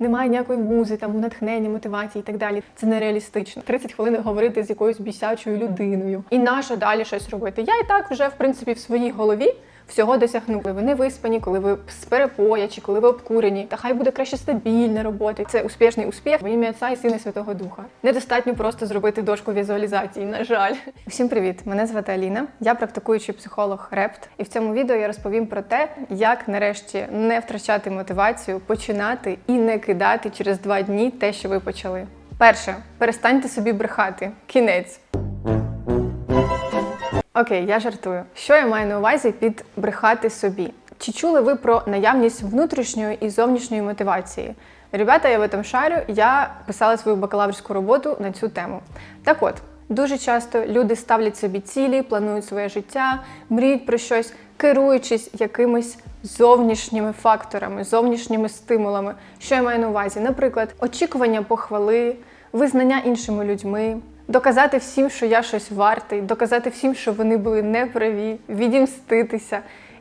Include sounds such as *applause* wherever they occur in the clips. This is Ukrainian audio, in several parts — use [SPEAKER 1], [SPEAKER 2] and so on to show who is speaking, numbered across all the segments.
[SPEAKER 1] немає ніякої музи, там натхнення, мотивації і так далі. Це нереалістично. 30 хвилин говорити з якоюсь бісячою людиною. І нащо далі щось робити? Я і так вже в принципі в своїй голові. Всього досягнули. Ви не виспані, коли ви з перепоя, чи коли ви обкурені, та хай буде краще стабільна робота. Це успішний успіх в ім'я і Сина Святого Духа. Недостатньо просто зробити дошку візуалізації. На жаль, всім привіт! Мене звати Аліна. Я практикуючий психолог Репт. І в цьому відео я розповім про те, як нарешті не втрачати мотивацію, починати і не кидати через два дні те, що ви почали. Перше, перестаньте собі брехати. Кінець. Окей, я жартую. Що я маю на увазі під брехати собі? Чи чули ви про наявність внутрішньої і зовнішньої мотивації? Ребята, я в этом шарю, я писала свою бакалаврську роботу на цю тему. Так от, дуже часто люди ставлять собі цілі, планують своє життя, мріють про щось, керуючись якимись зовнішніми факторами, зовнішніми стимулами. Що я маю на увазі? Наприклад, очікування похвали, визнання іншими людьми, доказати всім, що я щось вартий, доказати всім, що вони були неправі, відімститися.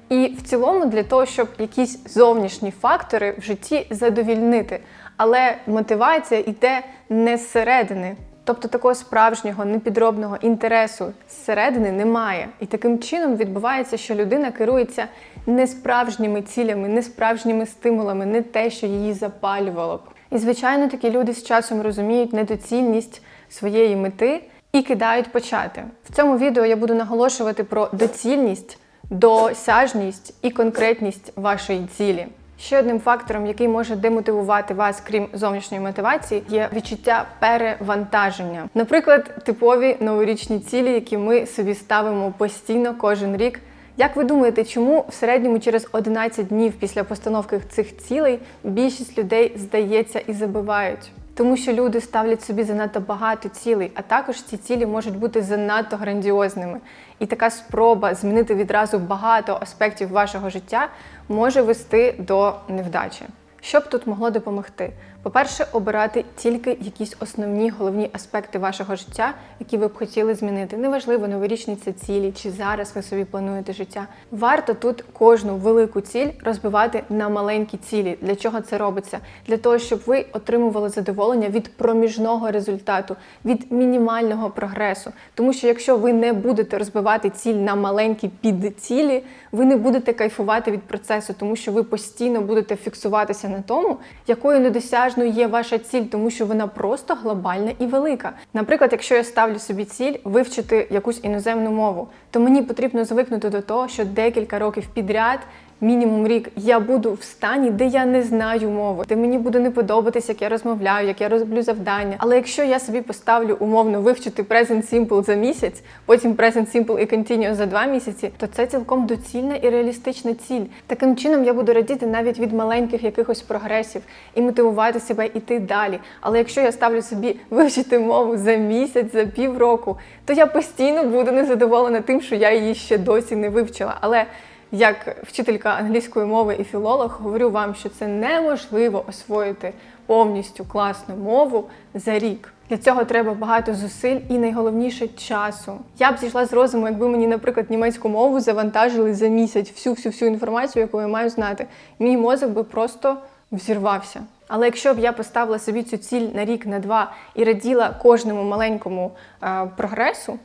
[SPEAKER 1] І в цілому для того, щоб якісь зовнішні фактори в житті задовільнити. Але мотивація йде не зсередини. Тобто такого справжнього, непідробного інтересу зсередини немає. І таким чином відбувається, що людина керується не справжніми цілями, не справжніми стимулами, не те, що її запалювало б. І звичайно, такі люди з часом розуміють недоцільність своєї мети і кидають почати. В цьому відео я буду наголошувати про доцільність, досяжність і конкретність вашої цілі. Ще одним фактором, який може демотивувати вас, крім зовнішньої мотивації, є відчуття перевантаження. Наприклад, типові новорічні цілі, які ми собі ставимо постійно кожен рік. Як ви думаєте, чому в середньому через 11 днів після постановки цих цілей більшість людей здається і забивають? Тому що люди ставлять собі занадто багато цілей, а також ці цілі можуть бути занадто грандіозними. І така спроба змінити відразу багато аспектів вашого життя може вести до невдачі. Що б тут могло допомогти? По-перше, обирати тільки якісь основні головні аспекти вашого життя, які ви б хотіли змінити. Неважливо, новорічні це цілі, чи зараз ви собі плануєте життя. Варто тут кожну велику ціль розбивати на маленькі цілі. Для чого це робиться? Для того, щоб ви отримували задоволення від проміжного результату, від мінімального прогресу. Тому що якщо ви не будете розбивати ціль на маленькі підцілі, ви не будете кайфувати від процесу, тому що ви постійно будете фіксуватися на тому, якою недосяжною є ваша ціль, тому що вона просто глобальна і велика. Наприклад, якщо я ставлю собі ціль вивчити якусь іноземну мову, то мені потрібно звикнути до того, що декілька років підряд. Мінімум рік я буду в стані, де я не знаю мови, де мені буде не подобатись, як я розмовляю, як я роблю завдання. Але якщо я собі поставлю умовно вивчити Present Simple за місяць, потім Present Simple і Continuous за два місяці, то це цілком доцільна і реалістична ціль. Таким чином я буду радіти навіть від маленьких якихось прогресів і мотивувати себе йти далі. Але якщо я ставлю собі вивчити мову за місяць, за півроку, то я постійно буду незадоволена тим, що я її ще досі не вивчила. Але як вчителька англійської мови і філолог, говорю вам, що це неможливо освоїти повністю класну мову за рік. Для цього треба багато зусиль і найголовніше часу. Я б зійшла з розуму, якби мені, наприклад, німецьку мову завантажили за місяць всю всю всю інформацію, яку я маю знати. Мій мозок би просто взірвався. Але якщо б я поставила собі цю ціль на рік, на два і раділа кожному маленькому е, прогресу,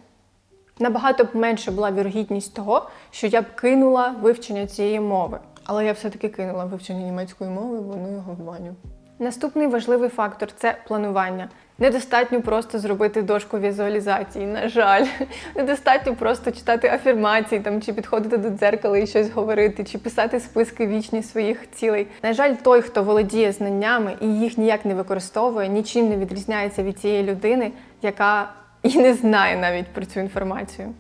[SPEAKER 1] набагато б менше була вірогідність того, що я б кинула вивчення цієї мови. Але я все-таки кинула вивчення німецької мови, воно його в баню. Наступний важливий фактор це планування. Недостатньо просто зробити дошку візуалізації, на жаль. *laughs* Недостатньо просто читати афірмації там, чи підходити до дзеркала і щось говорити, чи писати списки вічні своїх цілей. На жаль, той, хто володіє знаннями і їх ніяк не використовує, нічим не відрізняється від цієї людини, яка і не знає навіть про цю інформацію.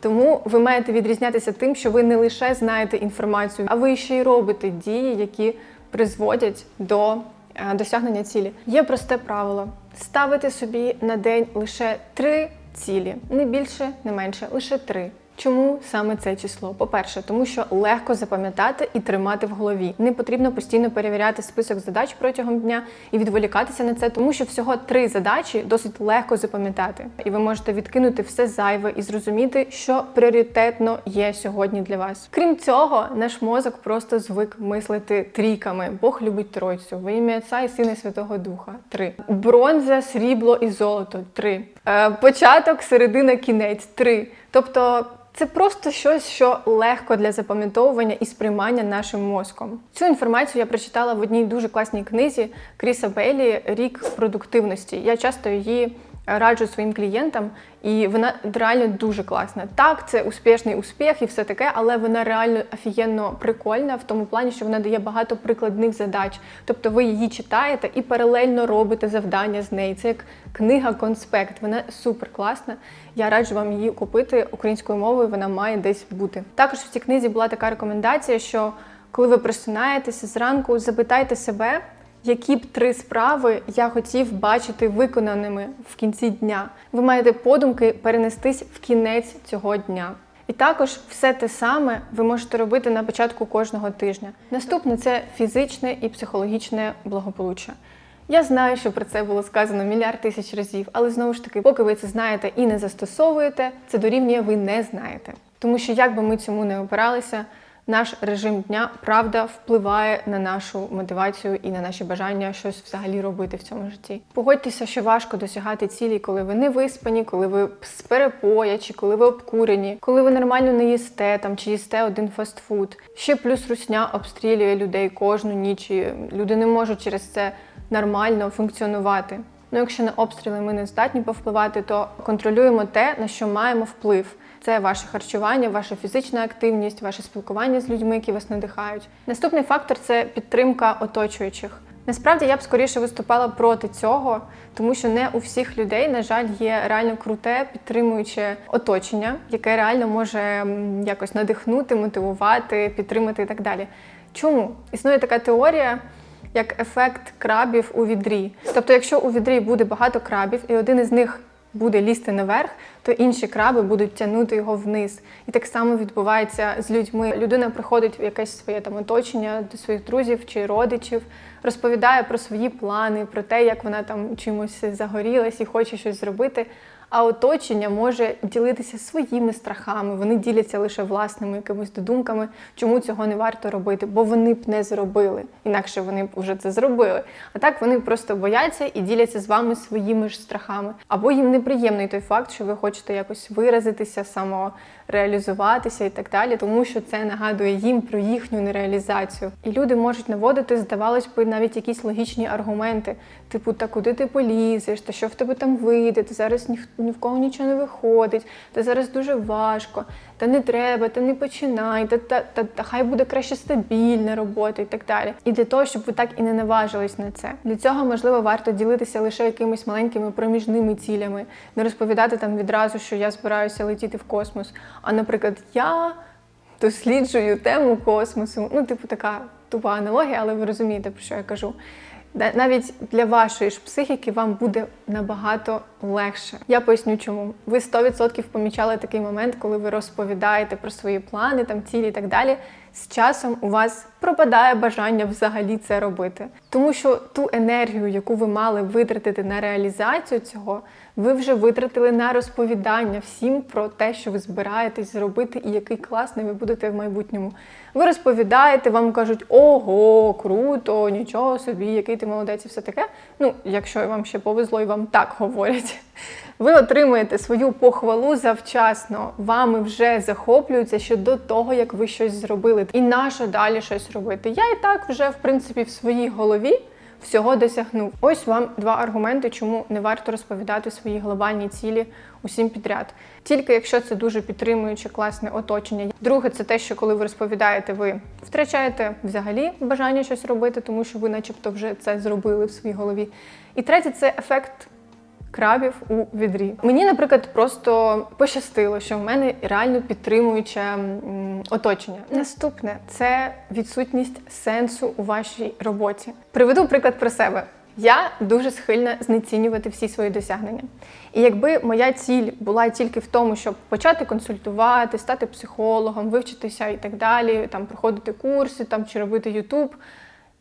[SPEAKER 1] Тому ви маєте відрізнятися тим, що ви не лише знаєте інформацію, а ви ще й робите дії, які призводять до е, досягнення цілі. Є просте правило: ставити собі на день лише три цілі, не більше, не менше, лише три. Чому саме це число? По-перше, тому що легко запам'ятати і тримати в голові. Не потрібно постійно перевіряти список задач протягом дня і відволікатися на це, тому що всього три задачі досить легко запам'ятати. І ви можете відкинути все зайве і зрозуміти, що пріоритетно є сьогодні для вас. Крім цього, наш мозок просто звик мислити трійками. Бог любить тройцю. Во ім'я Отця і Сина Святого Духа. Три. Бронза, срібло і золото. Три. Е, початок, середина, кінець. Три. Тобто. Це просто щось, що легко для запам'ятовування і сприймання нашим мозком. Цю інформацію я прочитала в одній дуже класній книзі Кріса Беллі Рік продуктивності. Я часто її раджу своїм клієнтам, і вона реально дуже класна. Так, це успішний успіх і все таке, але вона реально офігенно прикольна в тому плані, що вона дає багато прикладних задач. Тобто ви її читаєте і паралельно робите завдання з неї. Це як книга-конспект. Вона супер класна. Я раджу вам її купити українською мовою. Вона має десь бути. Також в цій книзі була така рекомендація, що коли ви просинаєтеся зранку, запитайте себе. Які б три справи я хотів бачити виконаними в кінці дня? Ви маєте подумки перенестись в кінець цього дня. І також все те саме ви можете робити на початку кожного тижня. Наступне це фізичне і психологічне благополуччя. Я знаю, що про це було сказано мільярд тисяч разів, але знову ж таки, поки ви це знаєте і не застосовуєте, це дорівнює ви не знаєте. Тому що як би ми цьому не опиралися, наш режим дня правда впливає на нашу мотивацію і на наші бажання щось взагалі робити в цьому житті. Погодьтеся, що важко досягати цілі, коли ви не виспані, коли ви з перепоя, чи коли ви обкурені, коли ви нормально не їсте там чи їсте один фастфуд. Ще плюс русня обстрілює людей кожну ніч. і Люди не можуть через це нормально функціонувати. Ну, якщо на обстріли ми не здатні повпливати, то контролюємо те, на що маємо вплив. Це ваше харчування, ваша фізична активність, ваше спілкування з людьми, які вас надихають. Наступний фактор це підтримка оточуючих. Насправді я б скоріше виступала проти цього, тому що не у всіх людей, на жаль, є реально круте, підтримуюче оточення, яке реально може якось надихнути, мотивувати, підтримати і так далі. Чому існує така теорія? Як ефект крабів у відрі. Тобто, якщо у відрі буде багато крабів, і один із них буде лізти наверх, то інші краби будуть тягнути його вниз. І так само відбувається з людьми. Людина приходить в якесь своє там оточення до своїх друзів чи родичів, розповідає про свої плани, про те, як вона там чимось загорілась і хоче щось зробити. А оточення може ділитися своїми страхами. Вони діляться лише власними якимись додумками, чому цього не варто робити, бо вони б не зробили. Інакше вони б вже це зробили. А так вони просто бояться і діляться з вами своїми ж страхами. Або їм неприємний той факт, що ви хочете якось виразитися, самореалізуватися і так далі, тому що це нагадує їм про їхню нереалізацію. І люди можуть наводити, здавалось би, навіть якісь логічні аргументи, типу, та куди ти полізеш, та що в тебе там вийде, ти зараз ні, ні в кого нічого не виходить, та зараз дуже важко, та не треба, та не починай, та, та, та, та хай буде краще стабільна робота і так далі. І для того, щоб ви так і не наважились на це. Для цього, можливо, варто ділитися лише якимись маленькими проміжними цілями, не розповідати там відразу, що я збираюся летіти в космос. А, наприклад, я досліджую тему космосу. Ну, типу, така тупа аналогія, але ви розумієте, про що я кажу. Навіть для вашої ж психіки вам буде набагато легше. Я поясню, чому. Ви 100% помічали такий момент, коли ви розповідаєте про свої плани, там цілі і так далі. З часом у вас пропадає бажання взагалі це робити. Тому що ту енергію, яку ви мали витратити на реалізацію цього, ви вже витратили на розповідання всім про те, що ви збираєтесь зробити, і який класний ви будете в майбутньому. Ви розповідаєте, вам кажуть, ого, круто, нічого собі, який ти молодець і все таке. Ну, якщо вам ще повезло і вам так говорять. Ви отримуєте свою похвалу завчасно. Вами вже захоплюються ще до того, як ви щось зробили. І нащо далі щось робити? Я і так вже, в принципі, в своїй голові всього досягнув. Ось вам два аргументи, чому не варто розповідати свої глобальні цілі усім підряд. Тільки якщо це дуже підтримуюче, класне оточення. Друге, це те, що коли ви розповідаєте, ви втрачаєте взагалі бажання щось робити, тому що ви, начебто, вже це зробили в своїй голові. І третє це ефект крабів у відрі. Мені, наприклад, просто пощастило, що в мене реально підтримуюче оточення. Наступне це відсутність сенсу у вашій роботі. Приведу приклад про себе. Я дуже схильна знецінювати всі свої досягнення. І якби моя ціль була тільки в тому, щоб почати консультувати, стати психологом, вивчитися і так далі, там проходити курси там чи робити Ютуб.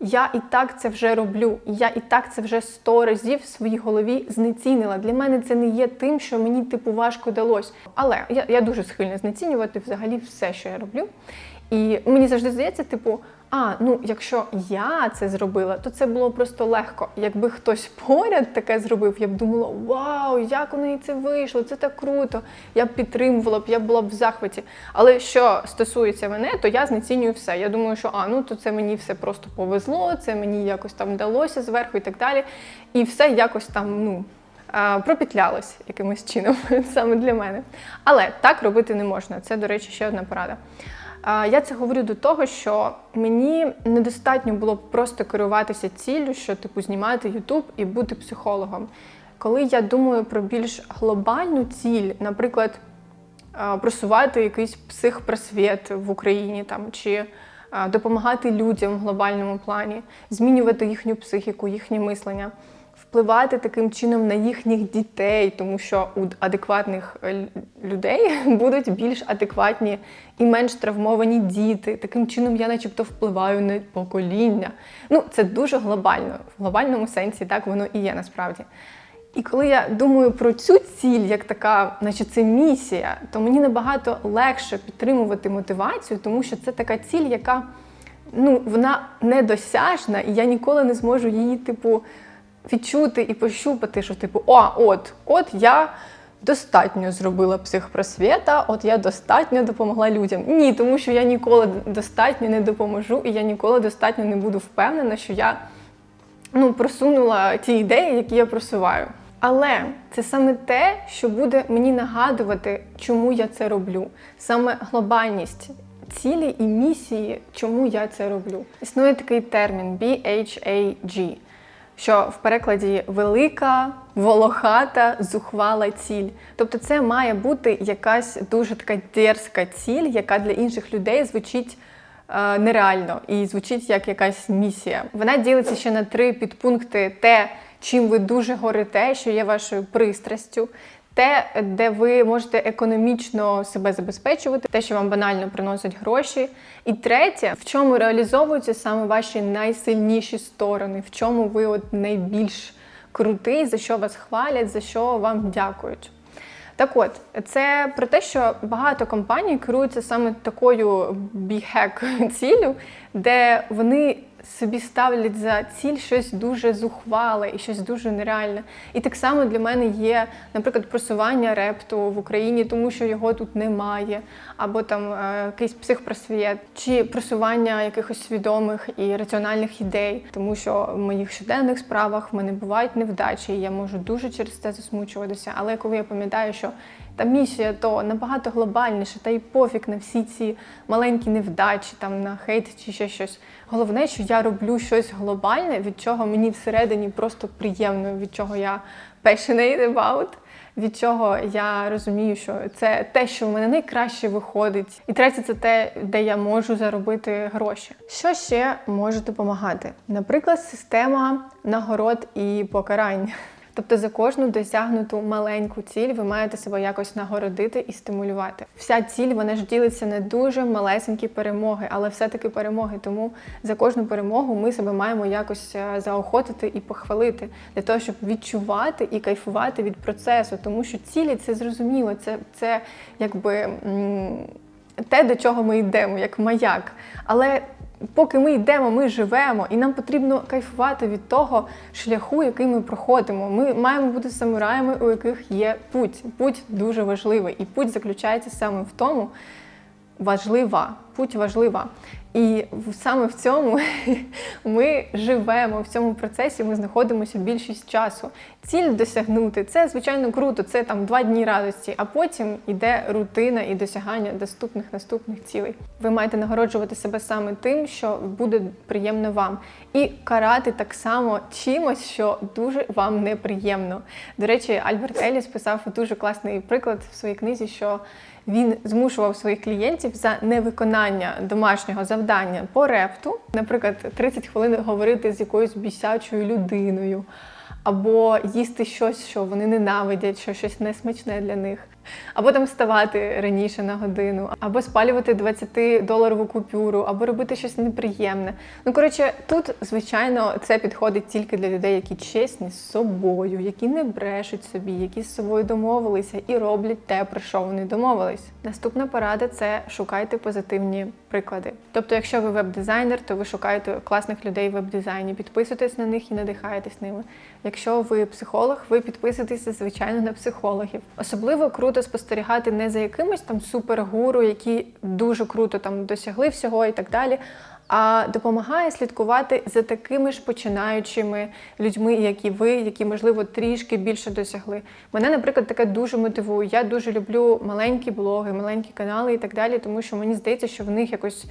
[SPEAKER 1] Я і так це вже роблю. Я і так це вже сто разів в своїй голові знецінила. Для мене це не є тим, що мені типу важко далось. Але я, я дуже схильна знецінювати взагалі все, що я роблю. І мені завжди здається, типу, а ну якщо я це зробила, то це було просто легко. Якби хтось поряд таке зробив, я б думала, вау, як у неї це вийшло, це так круто. Я б підтримувала б, я була б в захваті. Але що стосується мене, то я знецінюю все. Я думаю, що а ну то це мені все просто повезло, це мені якось там вдалося зверху і так далі. І все якось там, ну. Пропітлялось якимось чином *laughs* саме для мене. Але так робити не можна. Це, до речі, ще одна порада. Я це говорю до того, що мені недостатньо було б просто керуватися ціллю, що типу знімати Ютуб і бути психологом. Коли я думаю про більш глобальну ціль, наприклад, просувати якийсь психпросвіт в Україні там чи допомагати людям в глобальному плані, змінювати їхню психіку, їхнє мислення, впливати таким чином на їхніх дітей, тому що у адекватних е, людей *laughs* будуть більш адекватні і менш травмовані діти. Таким чином я, начебто, впливаю на покоління. Ну, це дуже глобально, в глобальному сенсі, так воно і є насправді. І коли я думаю про цю ціль, як така, наче це місія, то мені набагато легше підтримувати мотивацію, тому що це така ціль, яка ну, вона недосяжна, і я ніколи не зможу її, типу, відчути і пощупати, що, типу, о, от, от я достатньо зробила психпросвіта, от я достатньо допомогла людям. Ні, тому що я ніколи достатньо не допоможу, і я ніколи достатньо не буду впевнена, що я ну, просунула ті ідеї, які я просуваю. Але це саме те, що буде мені нагадувати, чому я це роблю. Саме глобальність цілі і місії, чому я це роблю. Існує такий термін BHAG, що в перекладі велика, волохата, зухвала ціль. Тобто це має бути якась дуже така дерзка ціль, яка для інших людей звучить е, нереально і звучить як якась місія. Вона ділиться ще на три підпункти: те, чим ви дуже горите, що є вашою пристрастю. Те, де ви можете економічно себе забезпечувати, те, що вам банально приносить гроші. І третє, в чому реалізовуються саме ваші найсильніші сторони, в чому ви от найбільш крутий, за що вас хвалять, за що вам дякують. Так от, це про те, що багато компаній керуються саме такою біхек ціллю, де вони собі ставлять за ціль щось дуже зухвале і щось дуже нереальне. І так само для мене є, наприклад, просування репту в Україні, тому що його тут немає, або там е, якийсь психпросвіт, чи просування якихось свідомих і раціональних ідей, тому що в моїх щоденних справах в мене бувають невдачі, і я можу дуже через це засмучуватися. Але коли я пам'ятаю, що та місія то набагато глобальніше, та й пофіг на всі ці маленькі невдачі, там на хейт чи ще щось. Головне, що я роблю щось глобальне, від чого мені всередині просто приємно, від чого я passionate about, від чого я розумію, що це те, що в мене найкраще виходить. І третє, це те, де я можу заробити гроші. Що ще може допомагати? Наприклад, система нагород і покарань. Тобто за кожну досягнуту маленьку ціль ви маєте себе якось нагородити і стимулювати. Вся ціль вона ж ділиться на дуже малесенькі перемоги, але все-таки перемоги. Тому за кожну перемогу ми себе маємо якось е, заохотити і похвалити для того, щоб відчувати і кайфувати від процесу. Тому що цілі це зрозуміло, це, це якби те, до чого ми йдемо, як маяк. Але поки ми йдемо, ми живемо, і нам потрібно кайфувати від того шляху, який ми проходимо. Ми маємо бути самураями, у яких є путь. Путь дуже важливий, і путь заключається саме в тому, важлива, путь важлива. І саме в цьому *laughs* ми живемо в цьому процесі. Ми знаходимося більшість часу. Ціль досягнути це звичайно круто. Це там два дні радості, а потім іде рутина і досягання доступних наступних цілей. Ви маєте нагороджувати себе саме тим, що буде приємно вам, і карати так само чимось, що дуже вам неприємно. До речі, Альберт Еліс писав дуже класний приклад в своїй книзі, що він змушував своїх клієнтів за невиконання домашнього завдання по репту, наприклад, 30 хвилин говорити з якоюсь бісячою людиною, або їсти щось, що вони ненавидять, що щось несмачне для них, або там вставати раніше на годину, або спалювати 20-доларову купюру, або робити щось неприємне. Ну коротше, тут, звичайно, це підходить тільки для людей, які чесні з собою, які не брешуть собі, які з собою домовилися і роблять те, про що вони домовились. Наступна порада це шукайте позитивні приклади. Тобто, якщо ви веб-дизайнер, то ви шукаєте класних людей в веб-дизайні, підписуєтесь на них і надихаєтесь ними. Якщо ви психолог, ви підписуєтеся, звичайно, на психологів. Особливо круто спостерігати не за якимось там супергуру, які дуже круто там досягли всього і так далі. А допомагає слідкувати за такими ж починаючими людьми, як і ви, які, можливо, трішки більше досягли. Мене, наприклад, таке дуже мотивує. Я дуже люблю маленькі блоги, маленькі канали і так далі, тому що мені здається, що в них якось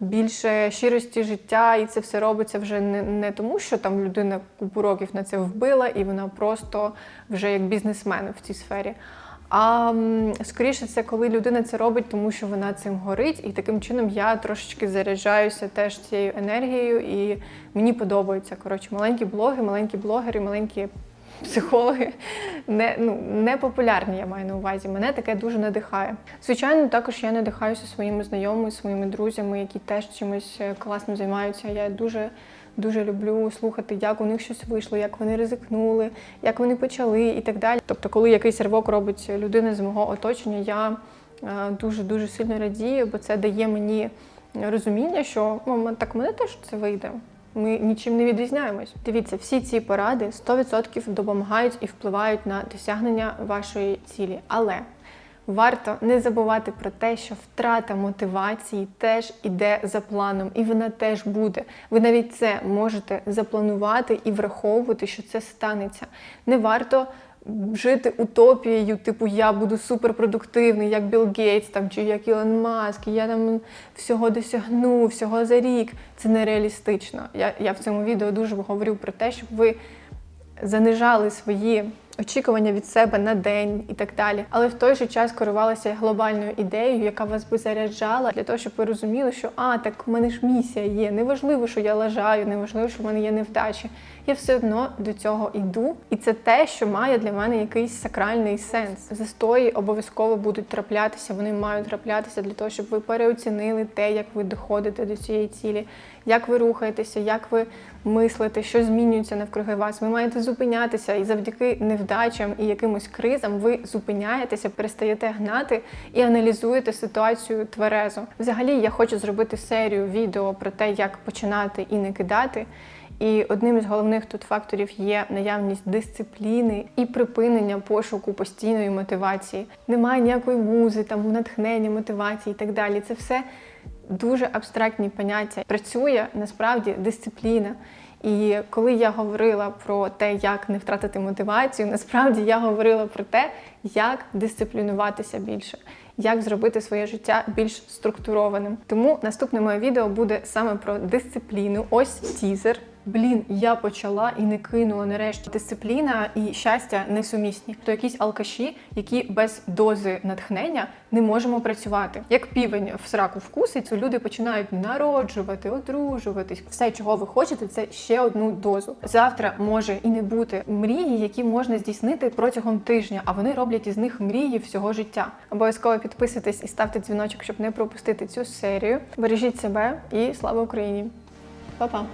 [SPEAKER 1] більше щирості життя, і це все робиться вже не, не тому, що там людина купу років на це вбила, і вона просто вже як бізнесмен в цій сфері. А скоріше це коли людина це робить, тому що вона цим горить, і таким чином я трошечки заряджаюся теж цією енергією, і мені подобається. Коротше, маленькі блоги, маленькі блогери, маленькі психологи не, ну, не популярні, я маю на увазі. Мене таке дуже надихає. Звичайно, також я надихаюся своїми знайомими, своїми друзями, які теж чимось е, класним займаються. Я дуже дуже люблю слухати, як у них щось вийшло, як вони ризикнули, як вони почали і так далі. Тобто, коли якийсь ривок робить людина з мого оточення, я дуже дуже сильно радію, бо це дає мені розуміння, що «О, так мене теж це вийде. Ми нічим не відрізняємось. Дивіться, всі ці поради 100% допомагають і впливають на досягнення вашої цілі. Але варто не забувати про те, що втрата мотивації теж іде за планом, і вона теж буде. Ви навіть це можете запланувати і враховувати, що це станеться. Не варто. Жити утопією, типу я буду суперпродуктивний, як Білл Гейтс там, чи як Ілон Маск, і я там всього досягну, всього за рік. Це нереалістично. Я, я в цьому відео дуже говорю про те, щоб ви занижали свої очікування від себе на день і так далі. Але в той же час керувалася глобальною ідеєю, яка вас би заряджала для того, щоб ви розуміли, що а, так в мене ж місія є. Неважливо, що я лажаю, неважливо, що в мене є невдачі. Я все одно до цього йду, і це те, що має для мене якийсь сакральний сенс. Застої обов'язково будуть траплятися, вони мають траплятися для того, щоб ви переоцінили те, як ви доходите до цієї цілі, як ви рухаєтеся, як ви мислите, що змінюється навкруги вас. Ви маєте зупинятися, і завдяки невдачам і якимось кризам ви зупиняєтеся, перестаєте гнати і аналізуєте ситуацію тверезо. Взагалі, я хочу зробити серію відео про те, як починати і не кидати. І одним із головних тут факторів є наявність дисципліни і припинення пошуку постійної мотивації. Немає ніякої музи, там натхнення, мотивації і так далі. Це все дуже абстрактні поняття. Працює насправді дисципліна. І коли я говорила про те, як не втратити мотивацію, *laughs* насправді я говорила про те, як дисциплінуватися більше, як зробити своє життя більш структурованим. Тому наступне моє відео буде саме про дисципліну. Ось тізер. Блін, я почала і не кинула нарешті. Дисципліна і щастя несумісні. То якісь алкаші, які без дози натхнення не можемо працювати. Як півень в сраку вкусить, люди починають народжувати, одружуватись. Все, чого ви хочете, це ще одну дозу. Завтра може і не бути мрії, які можна здійснити протягом тижня, а вони роблять із них мрії всього життя. Обов'язково підписуйтесь і ставте дзвіночок, щоб не пропустити цю серію. Бережіть себе і слава Україні! Па-па!